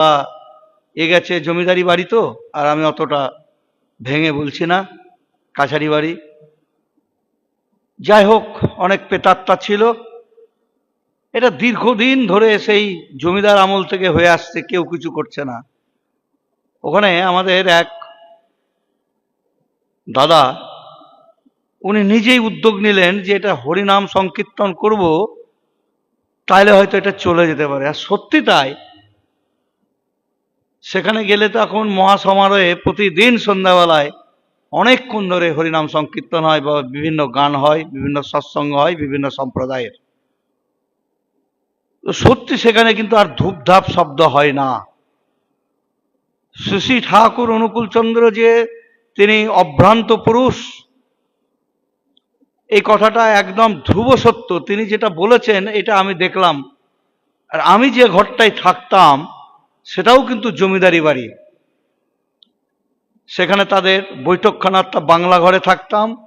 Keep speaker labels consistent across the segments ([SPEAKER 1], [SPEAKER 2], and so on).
[SPEAKER 1] আহ, এ গেছে জমিদারি বাড়ি তো আর আমি অতটা ভেঙে বলছি না কাছারি বাড়ি। যাই হোক অনেক পেতাত্তা ছিল। এটা দীর্ঘদিন ধরে সেই জমিদার আমল থেকে হয়ে আসছে কেউ কিছু করছে না। ওখানে আমাদের এক দাদা উনি নিজেই উদ্যোগ নিলেন যে এটা হরিনাম সংকীর্তন করব তাহলে হয়তো এটা চলে যেতে পারে। আর সত্যি তাই সেখানে গেলে তো এখন মহাসমারোহে প্রতিদিন সন্ধ্যাবেলায় অনেকক্ষণ ধরে হরিনাম সংকীর্তন হয় বা বিভিন্ন গান হয়, বিভিন্ন সৎসঙ্গ হয়, বিভিন্ন সম্প্রদায়ের। তো সত্যি সেখানে কিন্তু আর ধূপধাপ শব্দ হয় না। শ্রী ঠাকুর অনুকূল চন্দ্র যে তিনি অভ্রান্ত পুরুষ, এই কথাটা একদম ধ্রুব সত্য। তিনি যেটা বলেছেন, এটা আমি দেখলাম। আর আমি যে ঘরটায় থাকতাম সেটাও কিন্তু জমিদারি বাড়ি। সেখানে তাদের বৈঠকখানাটা বাংলা ঘরে থাকতাম।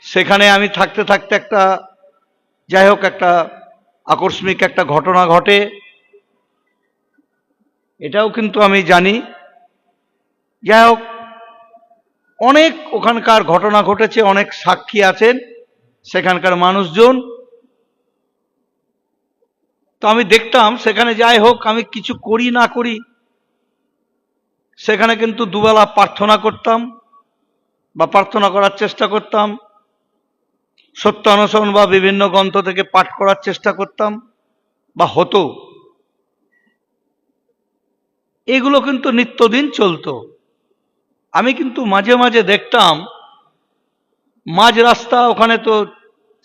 [SPEAKER 1] সেখানে আমি থাকতে থাকতে একটা, যাই হোক একটা আকস্মিক একটা ঘটনা ঘটে। এটাও কিন্তু আমি জানি। যাই হোক, অনেক ওখানকার ঘটনা ঘটেছে, অনেক সাক্ষী আছেন। সেখানকার মানুষজন তো আমি দেখতাম সেখানে যাই হোক, আমি কিছু করি না করি, সেখানে কিন্তু দুবেলা প্রার্থনা করতাম বা প্রার্থনা করার চেষ্টা করতাম সত্য অনুসরণ বা বিভিন্ন গ্রন্থ থেকে পাঠ করার চেষ্টা করতাম বা হতো। এগুলো কিন্তু নিত্যদিন চলতো। আমি কিন্তু মাঝে মাঝে দেখতাম, মাঝ রাস্তা ওখানে তো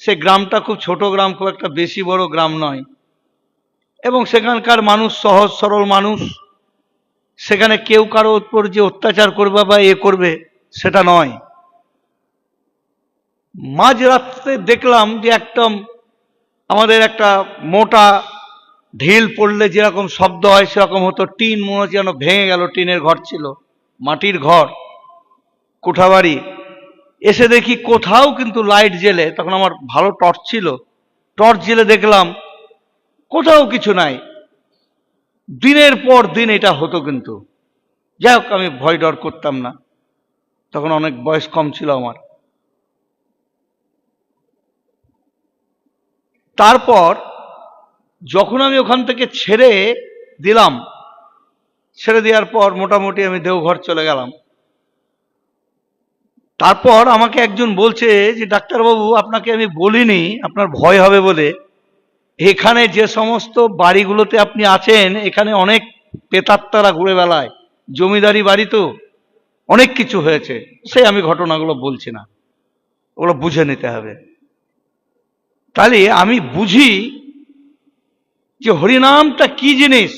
[SPEAKER 1] সে গ্রামটা খুব ছোট গ্রাম, খুব একটা বেশি বড় গ্রাম নয়। এবং সেখানকার মানুষ সহজ, সরল মানুষ। সেখানে কেউ কারও উপর যে অত্যাচার করবে বা এ করবে, সেটা নয়। মাঝ রাত্রে দেখলাম যে একদম আমাদের একটা মোটা ঢিল পড়লে যেরকম শব্দ হয়, সেরকম হতো টিন, মনে হচ্ছে যেন ভেঙে গেল, টিনের ঘর ছিল, মাটির ঘর, কোঠাবাড়ি। এসে দেখি কোথাও কিন্তু লাইট জেলে তখন আমার ভালো টর্চ ছিল। টর্চ জেলে দেখলাম কোথাও কিছু নাই। দিনের পর দিন এটা হতো কিন্তু। যাই হোক, আমি ভয় ডর করতাম না। তখন অনেক বয়স কম ছিল আমার। তারপর যখন আমি ওখান থেকে ছেড়ে দিলাম, ছেড়ে দেওয়ার পর মোটামুটি আমি দেওঘর চলে গেলাম। তারপর আমাকে একজন বলছে যে, ডাক্তারবাবু, আপনাকে আমি বলিনি, আপনার ভয় হবে বলে। এখানে যে সমস্ত বাড়িগুলোতে আপনি আছেন, এখানে অনেক পেতাত্তারা ঘুরে বেলায় জমিদারি বাড়ি তো অনেক কিছু হয়েছে। সে আমি ঘটনাগুলো বলছি না। ওগুলো বুঝে নিতে হবে। তাহলে আমি বুঝি যে হরিনামটা কি জিনিস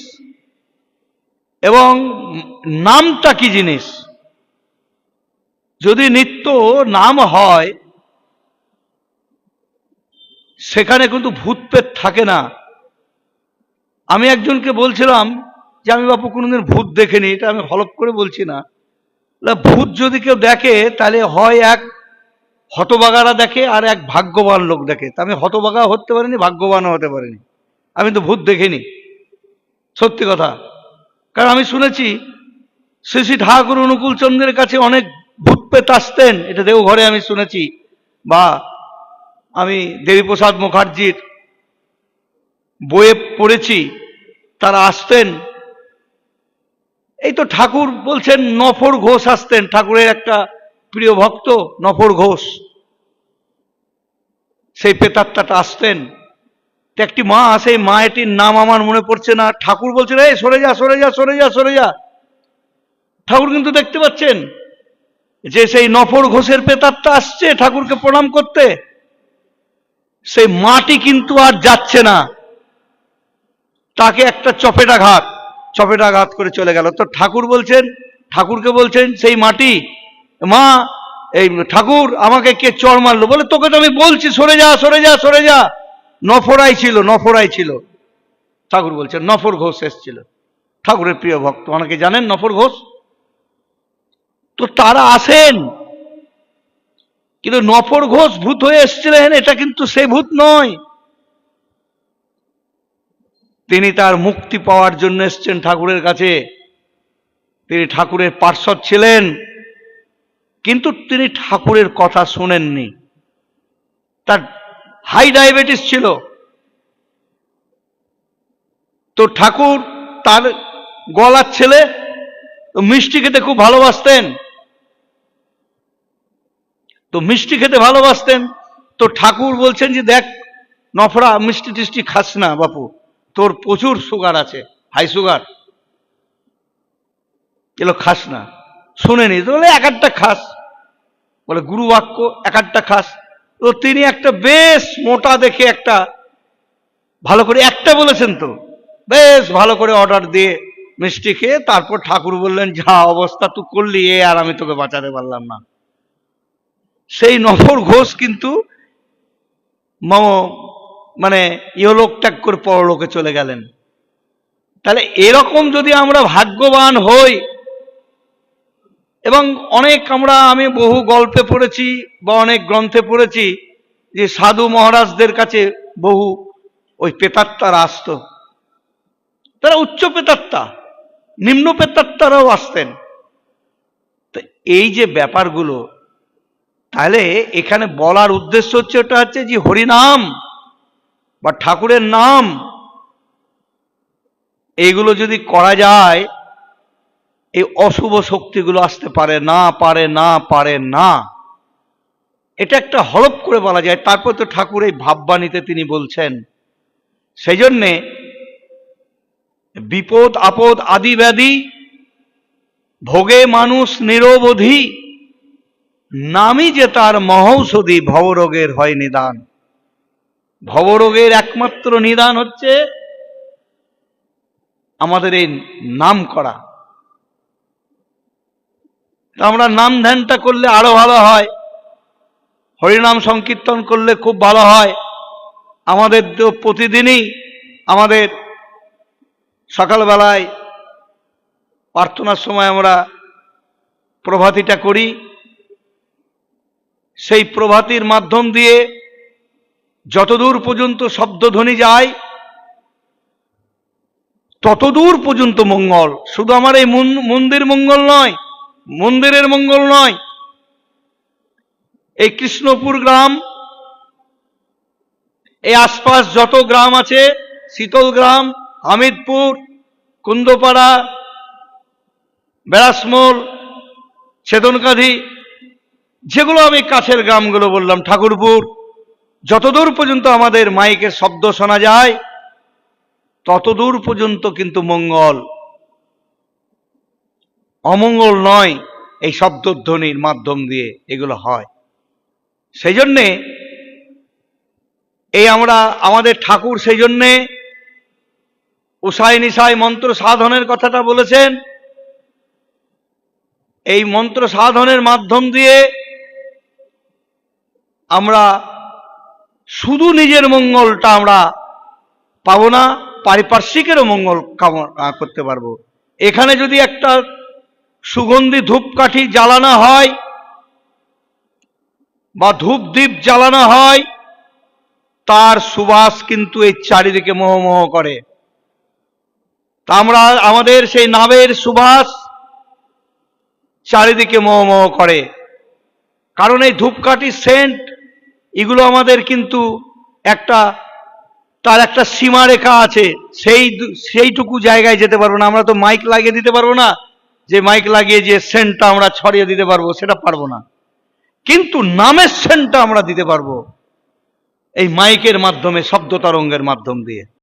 [SPEAKER 1] এবং নামটা কি জিনিস। যদি নিত্য নাম হয় সেখানে কিন্তু ভূত পেত থাকে না। আমি একজনকে বলছিলাম যে, আমি বাপু কোনোদিন ভূত দেখিনি। এটা আমি হলপ করে বলছি না। ভূত যদি কেউ দেখে, তাহলে হয় এক হতবাগারা দেখে আর এক ভাগ্যবান লোক দেখে। তা আমি হতবাগা হতে পারিনি, ভাগ্যবানও হতে পারিনি। আমি তো ভূত দেখিনি। সত্যি কথা। কারণ আমি শুনেছি, শ্রী শ্রী ঠাকুর অনুকূল চন্দ্রের কাছে অনেক ভূত পেত আসতেন। এটা দেওঘরে আমি শুনেছি। বা আমি দেবীপ্রসাদ মুখার্জির বইয়ে পড়েছি, তারা আসতেন। এই তো ঠাকুর বলছেন, নফর ঘোষ আসতেন, ঠাকুরের একটা প্রিয় ভক্ত, নফর ঘোষ। সেই পেতাত্তাটা আসতেন। একটি মা সেই মায়েটির নাম আমার মনে পড়ছে না। ঠাকুর বলছেন, এই, সরে যা সরে যা সরে যা সরে যা। ঠাকুর কিন্তু দেখতে পাচ্ছেন যে সেই নফর ঘোষের পেতাত্তা আসছে ঠাকুরকে প্রণাম করতে। সেই মাটি কিন্তু আর যাচ্ছে না। তাকে একটা চপেটাঘাত চপেটাঘাত করে চলে গেল। তো ঠাকুর বলছেন, ঠাকুরকে বলছেন, সেই মাটি, মা, এই ঠাকুর আমাকে কে চড় মারলো? বলে, তোকে তো আমি বলছি, সরে যা সরে যা সরে যা। নফরাই ছিল নফরাই ছিল। ঠাকুর বলছেন, নফর ঘোষ এসছিল। ঠাকুরের প্রিয় ভক্ত, অনেকে জানেন নফর ঘোষ? তো তারা আসেন কিন্তু নফর ঘোষ ভূত হয়ে এসছিলেন, এটা কিন্তু সে ভূত নয়। তিনি তার মুক্তি পাওয়ার জন্য এসছেন ঠাকুরের কাছে। তিনি ঠাকুরের পার্শ্বদ ছিলেন, কিন্তু তিনি ঠাকুরের কথা শোনেননি। তার হাই ডায়াবেটিস ছিল। তো ঠাকুর তার গলার ছেলে মিষ্টি খেতে খুব ভালোবাসতেন। তো মিষ্টি খেতে ভালোবাসতেন। তো ঠাকুর বলছেন যে, দেখ নফরা মিষ্টি টিষ্টি খাস না বাপু, তোর প্রচুর সুগার আছে হাই সুগার এগুলো খাস না। শুনেনি তো বলে, এক একটা খাস। বলে গুরু বাক্য এক একটা খাস। তো তিনি একটা বেশ মোটা দেখে একটা ভালো করে, একটা বলেছেন তো, বেশ ভালো করে অর্ডার দিয়ে মিষ্টি খেয়ে তারপর ঠাকুর বললেন, যা অবস্থা, তুই করলি, এ আর আমি তোকে বাঁচাতে পারলাম না। সেই নফর ঘোষ কিন্তু মানে ইহলোক ত্যাগ করে পরলোকে চলে গেলেন। তাহলে এরকম যদি আমরা ভাগ্যবান হই, এবং অনেক আমরা, আমি বহু গল্পে পড়েছি বা অনেক গ্রন্থে পড়েছি যে সাধু মহারাজদের কাছে বহু ওই পেতাত্তারা আসতো। তারা উচ্চ পেতাত্তা, নিম্ন পেতাত্তারাও আসতেন। তো এই যে ব্যাপারগুলো তাহলে এখানে বলার উদ্দেশ্য হচ্ছে ওটা হচ্ছে যে হরিনাম বা ঠাকুরের নাম। এইগুলো যদি করা যায়, এই অশুভ শক্তিগুলো আসতে পারে, না পারে না পারে, না। এটা একটা হলপ করে বলা যায়। তারপর তো ঠাকুর এই ভাববাণীতে তিনি বলছেন সেই জন্যে বিপদ, আপদ আদি ব্যাধি ভোগে মানুষ নিরবধি নামই যে তার মহৌষধি ভবরোগের হয় নিদান। ভবরোগের একমাত্র নিদান হচ্ছে আমাদের এই নাম করা। আমরা নাম ধ্যানটা করলে আরও ভালো হয়। হরিনাম সংকীর্তন করলে খুব ভালো হয়। আমাদের তো প্রতিদিনই আমাদের সকালবেলায় প্রার্থনার সময় আমরা প্রভাতিটা করি। সেই প্রভাতির মাধ্যম দিয়ে যতদূর পর্যন্ত শব্দধ্বনি যায়, ততদূর পর্যন্ত মঙ্গল। শুধু আমার এই মন- মন্দির মঙ্গল নয়, মন্দিরের মঙ্গল নয়। এই কৃষ্ণপুর গ্রাম, এই আশপাশ যত গ্রাম আছে, শীতল গ্রাম, হামিদপুর, কুন্দপাড়া বেড়াসমোল ছেদনকাধি যেগুলো আমি কাছের গ্রামগুলো বললাম, ঠাকুরপুর, যতদূর পর্যন্ত আমাদের মাইকের শব্দ শোনা যায়, ততদূর পর্যন্ত কিন্তু মঙ্গল। অমঙ্গল নয়, এই শব্দধ্বনির মাধ্যম দিয়ে এগুলো হয়। সেই জন্যে এই আমরা, আমাদের ঠাকুর সেই জন্যে উষায় নিশায় মন্ত্র সাধনের কথাটা বলেছেন। এই মন্ত্র সাধনের মাধ্যম দিয়ে আমরা শুধু নিজের মঙ্গলটা আমরা পাবো না, পারিপার্শ্বিকেরও মঙ্গল কামনা করতে পারব। এখানে যদি একটা সুগন্ধি ধূপকাঠি জ্বালানো হয় বা ধূপ দ্বীপ জ্বালানো হয়, তার সুবাস কিন্তু এই চারিদিকে মোহমোহ করে। তা আমরা আমাদের সেই নাবের সুবাস চারিদিকে মোহমোহ করে। কারণ এই ধূপকাঠি সেন্ট এগুলো আমাদের কিন্তু একটা, তার একটা সীমারেখা আছে। সেই সেইটুকু জায়গায় যেতে পারব না। আমরা তো মাইক লাগিয়ে দিতে পারব না। যে মাইক লাগিয়ে যে সেন্টটা আমরা ছড়িয়ে দিতে পারব, সেটা পারব না। কিন্তু নামের সেন্টটা আমরা দিতে পারব। এই মাইকের মাধ্যমে, শব্দ তরঙ্গের মাধ্যম দিয়ে।